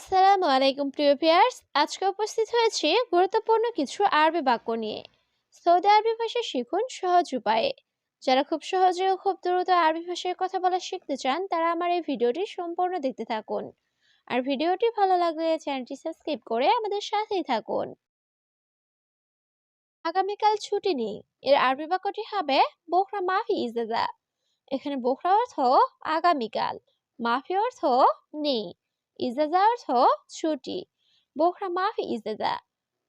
আসসালামু আলাইকুম, প্রিয় ভিউয়ার্স। আজকে উপস্থিত হয়েছি গুরুত্বপূর্ণ কিছু আরবি বাক্য নিয়ে। সৌদি আরবি ভাষা শিখুন সহজ উপায়ে। যারা খুব সহজে ও খুব দ্রুত আরবি ভাষায় কথা বলা শিখতে চান, তারা আমার এই ভিডিওটি সম্পূর্ণ দেখতে থাকুন। আর ভিডিওটি ভালো লাগলে চ্যানেলটি সাবস্ক্রাইব করে আমাদের সাথেই থাকুন। আগামীকাল ছুটি নেই। এর আরবি বাক্যটি হবে, বোখরা মাফি ইজাজা এখানে বোখরা অর্থ, আগামীকাল। মাফি অর্থ, নেই। ইজাজা অর্থ ছুটি। বোখরা, মাফি ইজাজা।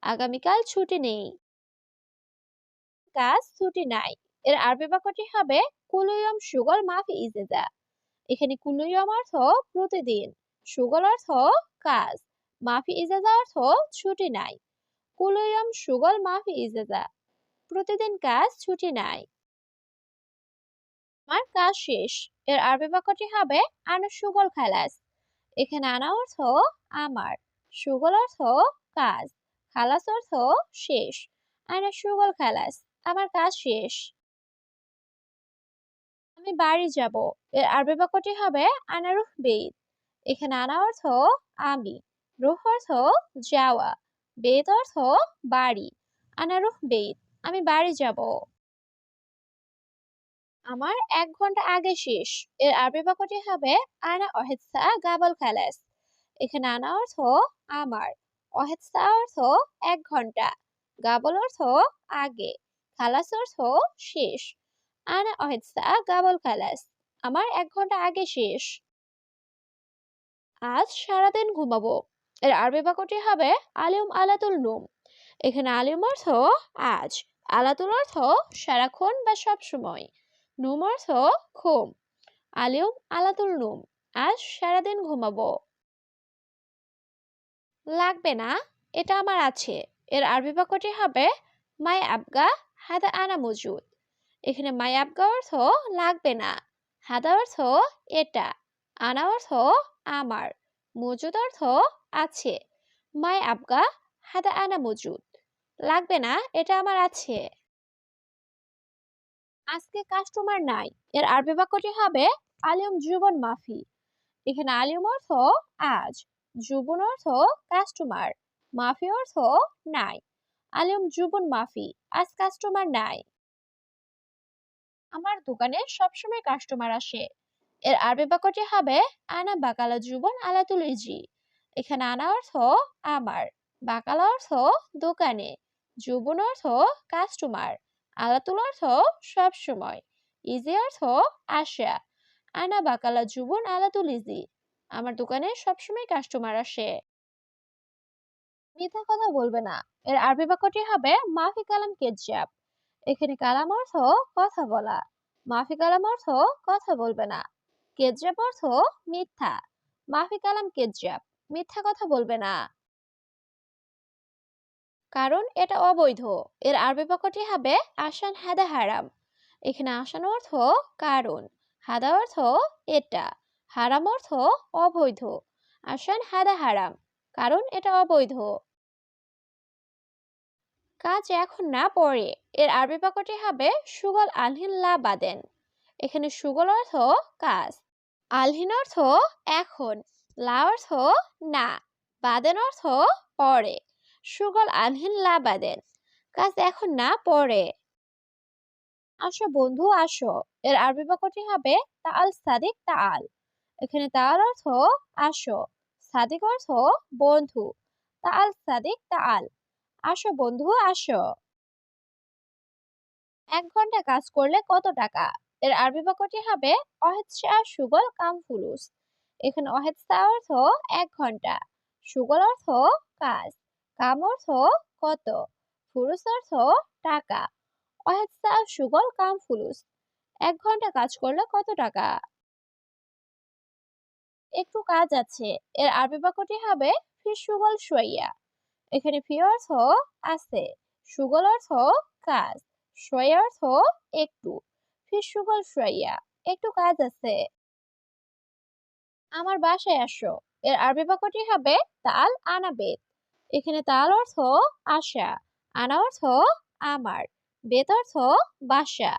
আগামীকাল ছুটি নেই। কাজ ছুটি নাই। এর আরবি বাক্যটি হবে, কুলুয়ম সুগল, মাফি ইজাজা। এখানে কুলুয়ম অর্থ প্রতিদিন। সুগল অর্থ কাজ। মাফি ইজাজা অর্থ ছুটি নাই। কুলুয়ম সুগল, মাফি ইজাজা। প্রতিদিন কাজ ছুটি নাই। আমার কাজ শেষ। এর আরবি বাক্যটি হবে আনা সুগল খালাস। এখানে আনা অর্থ আমার। সুগল অর্থ কাজ। খালাস অর্থ শেষ। আনা সুগল খালাস, আমার কাজ শেষ। আমি বাড়ি যাব। এর আরবি বাক্যটি হবে আনা রুহ বেদ। এখানে আনা অর্থ আমি। রুহ অর্থ যাওয়া। বেদ অর্থ বাড়ি। আনা রুহ বেদ। আমি বাড়ি যাব। আমার এক ঘণ্টা আগে শেষ। এর আরবি বাক্যটি হবে, আনা অহেৎসা গাবল খালাস। এখানে আনা অর্থ, আমার। অহেৎসা অর্থ, এক ঘণ্টা। গাবল অর্থ, আগে। খালাস অর্থ, শেষ। আনা অহেৎসা গাবল খালাস। আমার এক ঘণ্টা আগে শেষ। আজ সারাদিন ঘুমাবো। এর আরবি বাক্যটি হবে, আলিম আলাতুল নুম। এখানে আলিম অর্থ, আজ। আলাতুল অর্থ, সারাক্ষণ বা সব সময় নুম অর্থ ঘুম আলিউম আলাতুল নুম। আজ সারাদিন ঘুমাবো। লাগবে না, এটা আমার আছে। এর আরবি বাক্যটি হবে, মাই আবগা হাদা আনা মজুদ। এখানে মাই আবগা অর্থ লাগবে না। হাদা অর্থ এটা। আনা অর্থ আমার। মজুদ অর্থ আছে। মাই আবগা হাদা আনা মজুদ। লাগবে না, এটা আমার আছে। আজকে কাস্টমার নাই। এর আরবি বাক্যটি হবে আলিম জুবন মাফি। এখানে আলিম অর্থ আজ জুবন অর্থ কাস্টমার মাফি অর্থ নাই। আলিম জুবন মাফি, আজ কাস্টমার নাই। আমার দোকানে সবসময় কাস্টমার আসে। এর আরবি বাক্যটি হবে আনা বাকালা জুবন আলাতুল ইজি। এখানে আনা অর্থ আমার, বাকালা অর্থ দোকানে জুবন অর্থ কাস্টমার আলাতুল অর্থ সব সময়। ইজি অর্থ আসা। আনা বাকালা জুবন আলাতুল ইজি। আমার দোকানে সবসময় কাস্টমার আসে। মিথ্যা কথা বলবে না। এর আরবি বাক্যটি হবে মাফি কালাম কেজাব এখানে কালাম অর্থ কথা বলা। মাফি কালাম অর্থ কথা বলবে না। কেজাব অর্থ মিথ্যা। মাফি কালাম কেজাব মিথ্যা কথা বলবে না। কারণ এটা অবৈধ। এর আরবি বাক্যটি হবে আসান হাদা হারাম। এখানে আসান অর্থ কারণ, হাদা অর্থ এটা, হারাম অর্থ অবৈধ। আসান হাদা হারাম, কারণ এটা অবৈধ। কাজ এখন না পরে এর আরবি বাক্যটি হবে সুগল আলহিন লা বাদেন। এখানে সুগল অর্থ কাজ, আলহিন অর্থ এখন, লা অর্থ না, বাদেন অর্থ পরে সুগল আনহিন লাবাদেন কাজ এখন না, পরে। আসো বন্ধু, আসো। এর আরবি বাক্যটি হবে তাল সাদিক তাল এখানে তাল অর্থ, আসো। সাদিক অর্থ, বন্ধু। তাল সাদিক তাল আসো বন্ধু, আসো। এক ঘণ্টা কাজ করলে কত টাকা? এর আরবি বাক্যটি হবে অহেৎসা সুগল কাম ফুলুস। এখানে অহেৎসা অর্থ, এক ঘণ্টা। সুগল অর্থ, কাজ। কাম অর্থ কত? ফুরুস অর্থ টাকা। অহেৎসা সুগল কাম ফুলুস এক ঘণ্টা কাজ করলে কত টাকা? একটু কাজ আছে। এর আরবি বাক্যটি হবে ফি সুগল সইয়া। এখানে ফি অর্থ আছে। সুগল অর্থ কাজ। সইয়া অর্থ একটু। ফি সুগল সইয়া। একটু কাজ আছে। আমার বাসায় আসো। এর আরবি বাক্যটি হবে তাল আনাবেদ এখানে তাল অর্থ আশা, আনা অর্থ আমার, বেত অর্থ বাসা।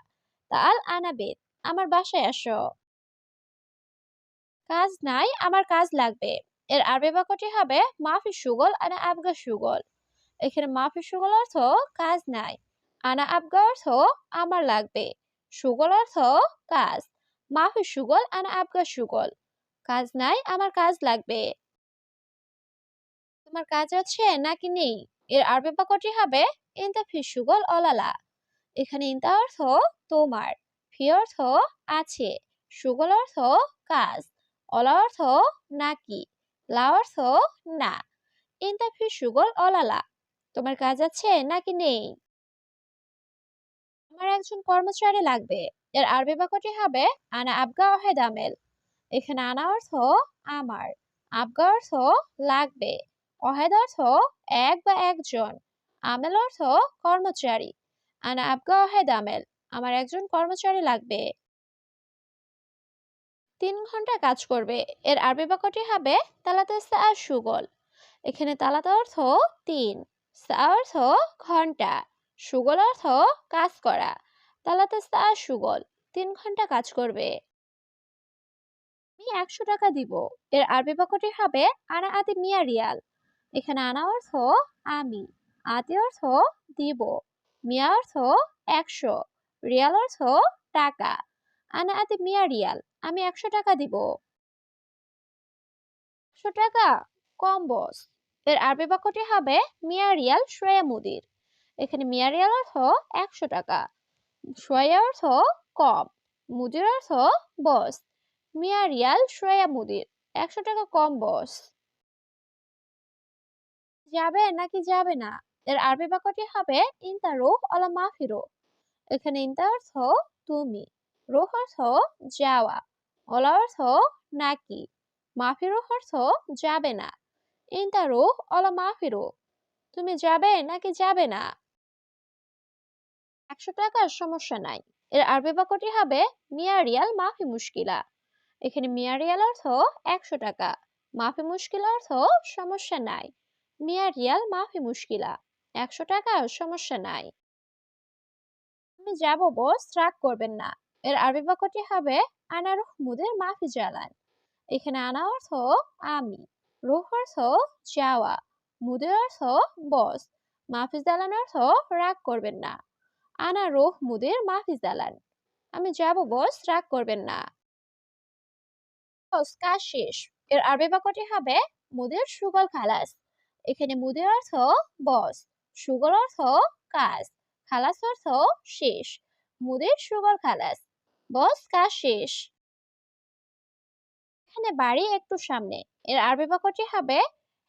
তাল, আনা, বেত, আমার বাসায় আসো। কাজ নাই, আমার কাজ লাগবে। এর আরবি বাক্যটি হবে মাফি সুগল, আনা আবগা সুগল। এখানে মাফি সুগল অর্থ কাজ নাই, আনা আবগা অর্থ আমার লাগবে। সুগল অর্থ কাজ, মাফি সুগল, আনা আবগা সুগল। কাজ নাই, আমার কাজ লাগবে। তোমার কাজ আছে নাকি নেই? এর আরবি বাক্যটি হবে ইনতা ফি সুগল অলালা এখানে ইনতা অর্থ, তোমার। ফি অর্থ, আছে। সুগল অর্থ, কাজ। অলা অর্থ, নাকি। লা অর্থ, না। ইনতা ফি সুগল অলালা তোমার কাজ আছে নাকি নেই? আমার একজন কর্মচারী লাগবে। এর আরবি বাক্যটি হবে, আনা আবগা ওহেদ আমেল। এখানে আনা অর্থ, আমার। আবগা অর্থ, লাগবে। অহেদ অর্থ এক বা একজন। আমেল অর্থ কর্মচারী। আনা আবগা ওহেদ আমেল, আমার একজন কর্মচারী লাগবে। তিন ঘণ্টা কাজ করবে। এর আরবি বাক্যটি হবে তালাতে সা সুগল। এখানে তালাতে অর্থ তিন, সা অর্থ ঘণ্টা, সুগল অর্থ কাজ করা। তালাতে সা সুগল, তিন ঘণ্টা কাজ করবে। আমি একশো টাকা দিব। এর আরবি বাক্যটি হবে আনা আদি মিয়া রিয়াল। এখানে আনা অর্থ আমি, আতি অর্থ দিব, মিয়া অর্থ একশো, রিয়াল অর্থ টাকা, আনা আতি মিয়া রিয়াল, আমি একশো টাকা দিব। একশো টাকা কম, বস। এর আরবি বাক্যটি হবে মিয়া রিয়াল শ্রেয়া মুদির। এখানে মিয়া রিয়াল অর্থ একশো টাকা শ্রেয়া অর্থ কম, মুদির অর্থ, বস। মিয়া রিয়াল শ্রেয়া মুদির, একশো টাকা কম, বস। যাবে নাকি যাবে না? এর আরবি বাক্যটি হবে, ইনতা রুহ অলা মাফিরো এখানে ইনতা অর্থ তুমি, রুহ অর্থ যাওয়া অলা অর্থ নাকি মাফিরো অর্থ যাবে না, ইনতা রুহ অলা মাফিরো তুমি যাবে নাকি যাবে না? একশো টাকার সমস্যা নাই। এর আরবি বাক্যটি হবে, মিয়া রিয়াল মাফি মুশকিলা। এখানে মিয়া রিয়াল অর্থ একশো টাকা, মাফি মুশকিল অর্থ সমস্যা নাই। মিয়া রিয়াল মাফি মুশকিলা। একশো টাকা, সমস্যা নাই। আমি যাব বস রাগ করবেন না। এর আরবি হবে, আনা রুহ মুদের মাফি জ্বালান এখানে আনা অর্থ, আমি। রুহ অর্থ, যাওয়া। মুদের অর্থ বস মাফিজ দালান অর্থ, রাগ করবেন না। আনা রুহ মুদের মাফিজ দালান আমি যাব বস রাগ করবেন না। কাজ শেষ। এর আরবি হবে, মুদের সুগল খালাস। এখানে মুদের অর্থ বস সুগল অর্থ কাজ, খালাস অর্থ শেষ, মুদের সুগল খালাস, বস কাজ শেষ। এখানে বাড়ি একটু সামনে, এর আরবি বাক্যটি হবে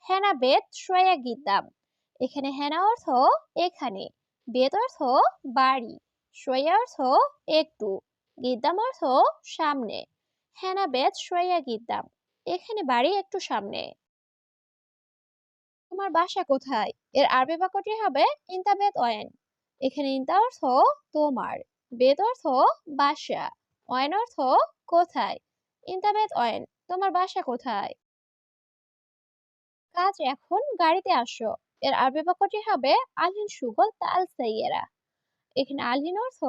হেনা বেত সোয়া গিতাম এখানে হেনা অর্থ এখানে বেত অর্থ বাড়ি, সোয়া অর্থ একটু, গিদ্দাম অর্থ সামনে, হেনা বেত সোয়া গিদ্দাম। এখানে বাড়ি একটু সামনে। তোমার বাসা কোথায়? এর আরবি বাক্যটি হবে ইনতা বেত অয়েন এখানে ইনতা অর্থ তোমার বেদ অর্থ বাসা অয়েন অর্থ কোথায় ইনতা বেত অয়েন তোমার বাসা কোথায় কাজ এখন গাড়িতে আসো। এর আরবি বাক্যটি হবে আলহিন সুগল তাল সাইয়েরা এখানে আলহিন অর্থ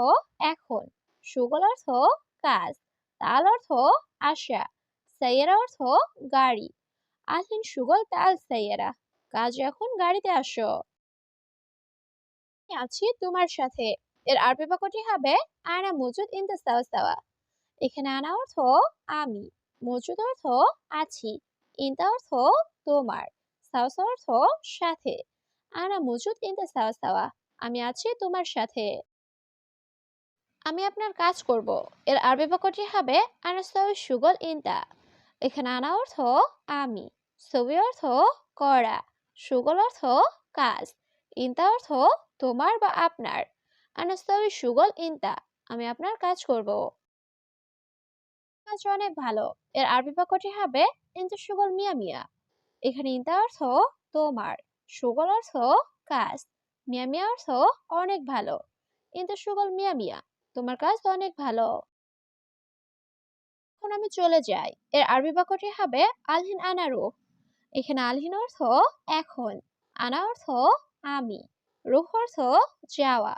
এখন সুগল অর্থ কাজ তাল অর্থ আসা সাইয়েরা অর্থ গাড়ি আলহিন সুগল তাল সাইয়েরা কাজ এখন গাড়িতে আসো। আছি তোমার সাথে। এর আরবি বাক্যটি হবে, আনা মজুদ ইনতা সাওয়া সাওয়া। এখানে আনা অর্থ, আমি। মজুদ অর্থ, আছি। ইনতা অর্থ, তোমার। অর্থ, সাথে। আনা মজুদ ইনতা সাওয়া সাওয়া। আমি আছি তোমার সাথে। আমি আপনার কাজ করব। এর আরবি বাক্যটি হবে, আনা সাওই সুগল ইনতা এখানে আনা অর্থ, আমি। সবি অর্থ, করা। সুগল অর্থ কাজ, ইনতা অর্থ তোমার বা আপনার। আনাস্তাবি সুগল ইনতা, আমি আপনার কাজ করব। কাজ অনেক ভালো, এর আরবি বাক্যটি হবে ইনতা সুগল মিয়া মিয়া। এখানে ইনতা অর্থ তোমার, সুগল অর্থ কাজ, মিয়া মিয়া অর্থ অনেক ভালো। ইনতা সুগল মিয়া মিয়া, তোমার কাজ অনেক ভালো। এখন আমি চলে যাই, এর আরবি বাক্যটি হবে আলহিন আনারু এখানে আলহিন অর্থ এখন, আনা অর্থ আমি, রুহ অর্থ যাওয়া,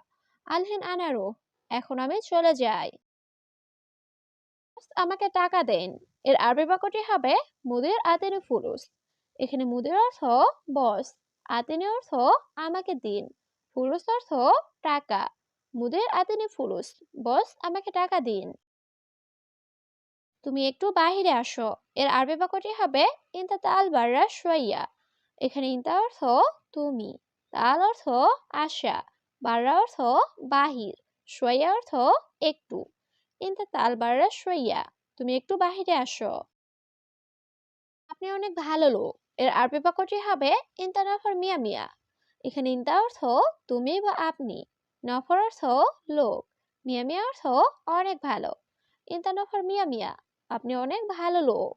আলহিন আনা রুহ, এখন আমি চলে যাই। আমাকে টাকা দেন, এর আরবি বাক্যটি হবে মুদির আতেনু ফুরুস, এখানে মুদির অর্থ বস, আতিনি অর্থ আমাকে দিন, ফুরুস অর্থ টাকা, মুদির আতিনি ফুরুস, বস আমাকে টাকা দিন। তুমি একটু বাহিরে আসো। এর আরবি বাক্যটি হবে, ইনতা তাল বাররা শুয়াইয়া। এখানে ইনতা অর্থ, তুমি। তাল অর্থ, আশা। বাররা অর্থ, বাহির। শুয়াইয়া অর্থ, একটু। ইনতা তাল বাররা শুয়াইয়া, তুমি একটু বাহিরে আসো। আপনি অনেক ভালো লোক। এর আরবি বাক্যটি হবে, ইনতা নফর মিয়া মিয়া। এখানে ইনতা অর্থ, তুমি বা আপনি। নফর অর্থ, লোক। মিয়া মিয়া অর্থ, অনেক ভালো। ইনতা নফর মিয়া মিয়া। আপনি অনেক ভালো লোক।